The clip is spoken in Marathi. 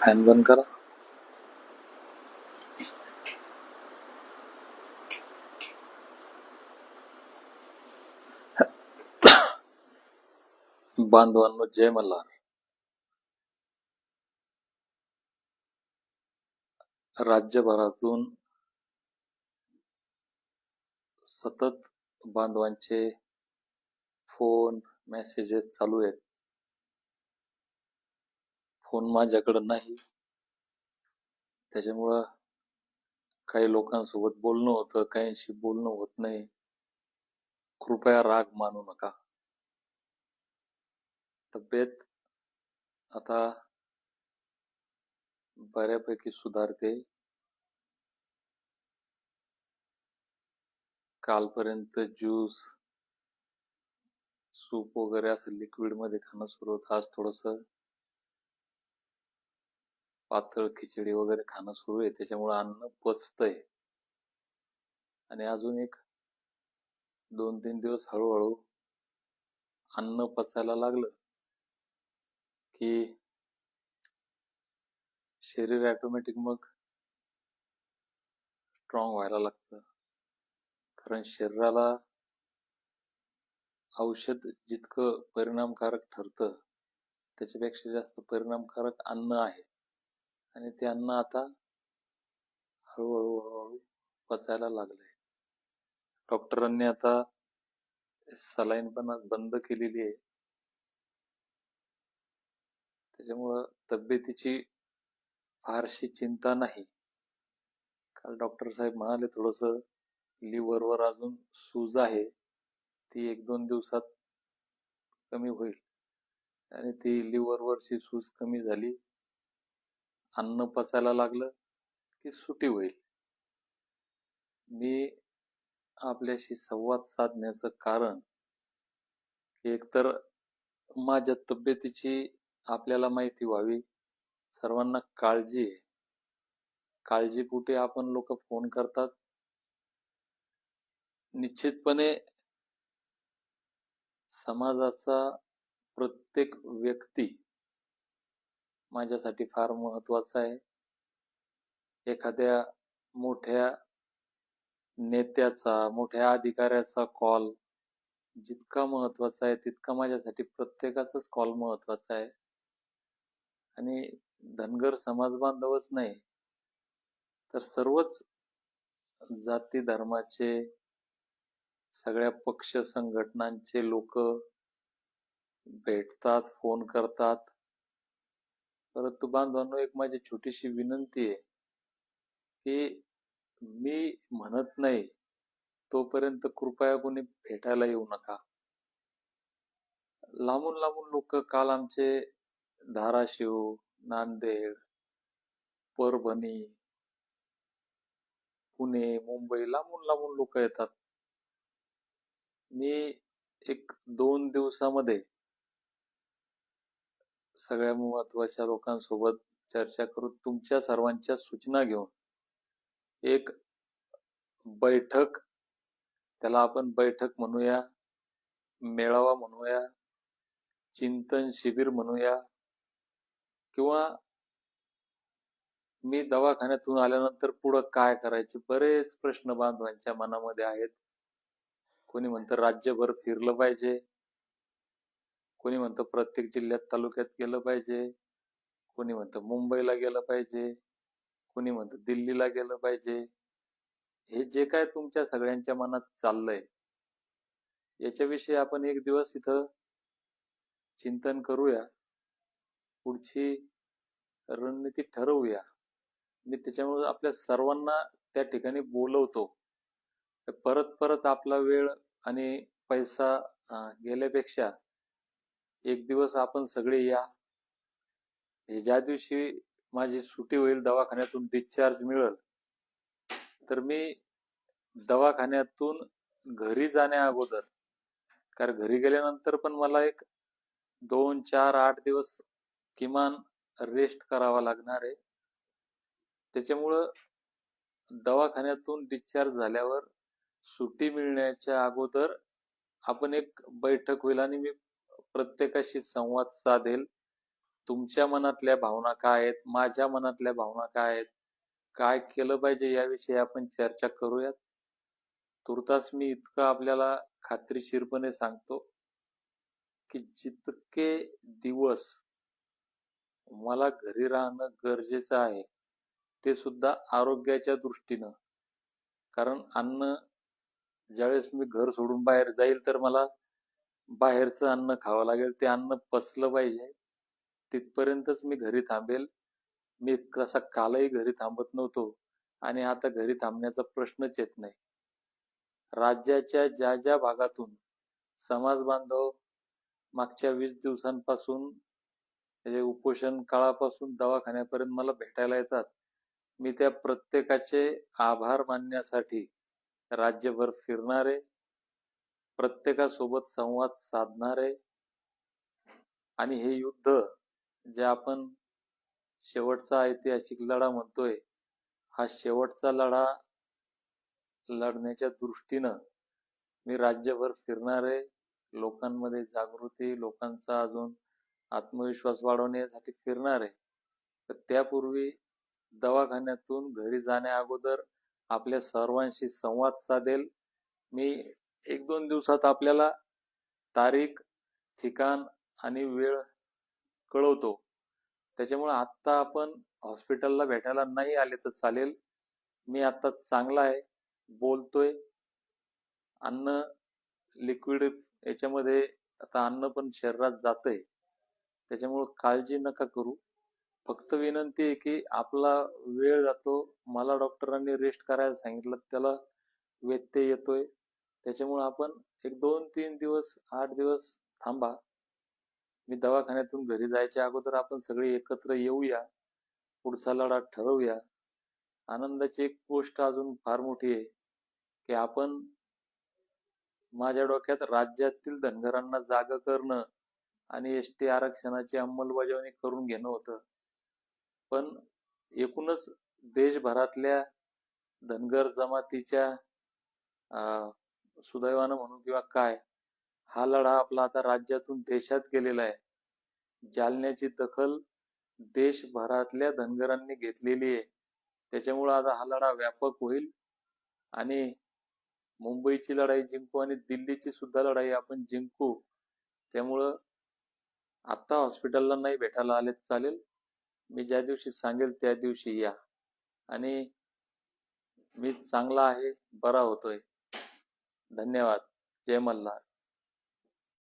फॅन बंद करा. बांधवांनो जय मल्हार. राज्यभरातून सतत बांधवांचे फोन मेसेजेस चालू आहेत. फोन माझ्याकडे नाही. त्याच्यामुळं काही लोकांसोबत बोलणं होतं काहींशी बोलणं होत नाही. कृपया राग मानू नका. तब्येत आता बऱ्यापैकी सुधारते. कालपर्यंत ज्यूस सूप वगैरे असं लिक्विडमध्ये खाणं सुरू होतं. आज थोडस पातळ खिचडी वगैरे खाणं सुरू आहे. त्याच्यामुळे अन्न पचतंय. आणि अजून एक दोन तीन दिवस हळूहळू अन्न पचायला लागलं की शरीर ऑटोमॅटिक मग स्ट्रॉंग व्हायला लागतं. कारण शरीराला औषध जितकं परिणामकारक ठरतं त्याच्यापेक्षा जास्त परिणामकारक अन्न आहे. आणि ते अन्न आता हळूहळू हळूहळू पचायला लागलंय. डॉक्टरांनी आता सलाईन पण बंद केलेली आहे. त्याच्यामुळं तब्येतीची फारशी चिंता नाही. काल डॉक्टर साहेब म्हणाले थोडस लिव्हरवर अजून सूज आहे. ती एक दोन दिवसात कमी होईल. आणि ती लिव्हरवरची सूज कमी झाली अन्न पचायला लागलं की सुटी होईल. मी आपल्याशी संवाद साधण्याचं कारण एकतर माझ्या तब्येतीची आपल्याला माहिती व्हावी सर्वांना काळजी आहे. काळजीपोटी आपण लोक फोन करतात. निश्चितपणे समाजाचा प्रत्येक व्यक्ती माझ्यासाठी फार महत्त्वाचा आहे. एखाद्या मोठ्या नेत्याचा मोठ्या अधिकाऱ्याचा कॉल जितका महत्त्वाचा आहे तितका माझ्यासाठी प्रत्येकाचाच कॉल महत्त्वाचा आहे. आणि धनगर समाज बांधवच नाही तर सर्वच जाती धर्माचे सगळ्या पक्ष संघटनांचे लोक भेटतात फोन करतात. परंतु बांधवांनो एक माझी छोटीशी विनंती आहे की मी म्हणत नाही तोपर्यंत कृपया कोणी भेटायला येऊ नका. लांबून लांबून लोक काल आमचे धाराशिव नांदेड परभणी पुणे मुंबई लांबून लांबून लोक येतात. मी एक दोन दिवसामध्ये सगळ्या महत्त्वाच्या लोकांसोबत चर्चा करून तुमच्या सर्वांच्या सूचना घेऊन एक बैठक त्याला आपण बैठक म्हणूया मेळावा म्हणूया चिंतन शिबिर म्हणूया किंवा मी दवाखान्यातून आल्यानंतर पुढं काय करायचे बरेच प्रश्न बांधवांच्या मनामध्ये आहेत. कोणी म्हणतं राज्यभर फिरलं पाहिजे. कोणी म्हणतं प्रत्येक जिल्ह्यात तालुक्यात गेलं पाहिजे कोणी म्हणतं मुंबईला गेलं पाहिजे कोणी म्हणतं दिल्लीला गेलं पाहिजे. हे जे काय तुमच्या सगळ्यांच्या मनात चाललंय याच्याविषयी आपण एक दिवस इथं चिंतन करूया. पुढची रणनीती ठरवूया. मी त्याच्यामुळे आपल्या सर्वांना त्या ठिकाणी बोलवतो. परत परत आपला वेळ आणि पैसा गेल्यापेक्षा एक दिवस आपण सगळे या. ज्या दिवशी माझी सुट्टी होईल दवाखान्यातून डिस्चार्ज मिळेल तर मी दवाखान्यातून घरी जाण्या अगोदर कारण घरी गेल्यानंतर पण मला एक दोन चार आठ दिवस किमान रेस्ट करावा लागणार आहे. त्याच्यामुळं दवाखान्यातून डिस्चार्ज झाल्यावर सुट्टी मिळण्याच्या अगोदर आपण एक बैठक होईल आणि मी प्रत्येकाशी संवाद साधेल. तुमच्या मनातल्या भावना काय आहेत? माझ्या मनातल्या भावना काय आहेत? काय केलं पाहिजे याविषयी आपण चर्चा करूयात? तुर्तास मी इतकं आपल्याला खात्रीशीरपणे सांगतो की जितके दिवस मला घरी राहणं गरजेचं आहे ते सुद्धा आरोग्याच्या दृष्टीनं. कारण अन्न ज्यावेळेस मी घर सोडून बाहेर जाईल तर मला बाहेरचं अन्न खावं लागेल ते अन्न पचलं पाहिजे. तिथपर्यंतच मी घरी थांबेल. मी तसा कालही घरी थांबत नव्हतो आणि आता घरी थांबण्याचा प्रश्नच येत नाही. राज्याच्या ज्या ज्या भागातून समाज बांधव मागच्या वीस दिवसांपासून म्हणजे उपोषण काळापासून दवाखान्यापर्यंत मला भेटायला येतात. मी त्या प्रत्येकाचे आभार मानण्यासाठी राज्यभर फिरणारे प्रत्येकासोबत संवाद साधणारे आणि हे युद्ध जे आपण शेवटचा ऐतिहासिक लढा म्हणतोय हा शेवटचा लढा लढण्याच्या दृष्टीनं मी राज्यभर फिरणारे लोकांमध्ये जागृती लोकांचा अजून आत्मविश्वास वाढवण्यासाठी फिरणार आहे तर त्यापूर्वी दवाखान्यातून घरी जाण्या अगोदर आपल्या सर्वांशी संवाद साधेल. मी एक दोन दिवसात आपल्याला तारीख ठिकाण आणि वेळ कळवतो. त्याच्यामुळे आत्ता आपण हॉस्पिटलला भेटायला नाही आले तर चालेल. मी आत्ता चांगला आहे बोलतोय. अन्न लिक्विड याच्यामध्ये आता अन्न पण शरीरात जातंय. त्याच्यामुळे काळजी नका करू. फक्त विनंती आहे की आपला वेळ जातो. मला डॉक्टरांनी रेस्ट करायला सांगितलं त्याला व्यत्यय येतोय. त्याच्यामुळे आपण एक दोन तीन दिवस आठ दिवस थांबा. मी दवाखान्यातून घरी जायच्या अगोदर आपण सगळे एकत्र येऊया पुढचा लढा ठरवूया. आनंदाची एक गोष्ट अजून फार मोठी आहे की आपण माझ्या डोक्यात राज्यातील धनगरांना जाग करणं आणि एस टी आरक्षणाची अंमलबजावणी करून घेणं होतं. पण एकूणच देशभरातल्या धनगर जमातीच्या अं, सुदैवानं म्हणू किंवा काय हा लढा आपला आता राज्यातून देशात गेलेला आहे. जालन्याची दखल देशभरातल्या धनगरांनी घेतलेली आहे. त्याच्यामुळं आता हा लढा व्यापक होईल. आणि मुंबईची लढाई जिंकू आणि दिल्लीची सुद्धा लढाई आपण जिंकू त्यामुळं आता हॉस्पिटलला नाही भेटायला आले चालेल. मी ज्या दिवशी सांगेल त्या दिवशी या. आणि मी चांगला आहे बरा होतोय. धन्यवाद. जय मल्हार.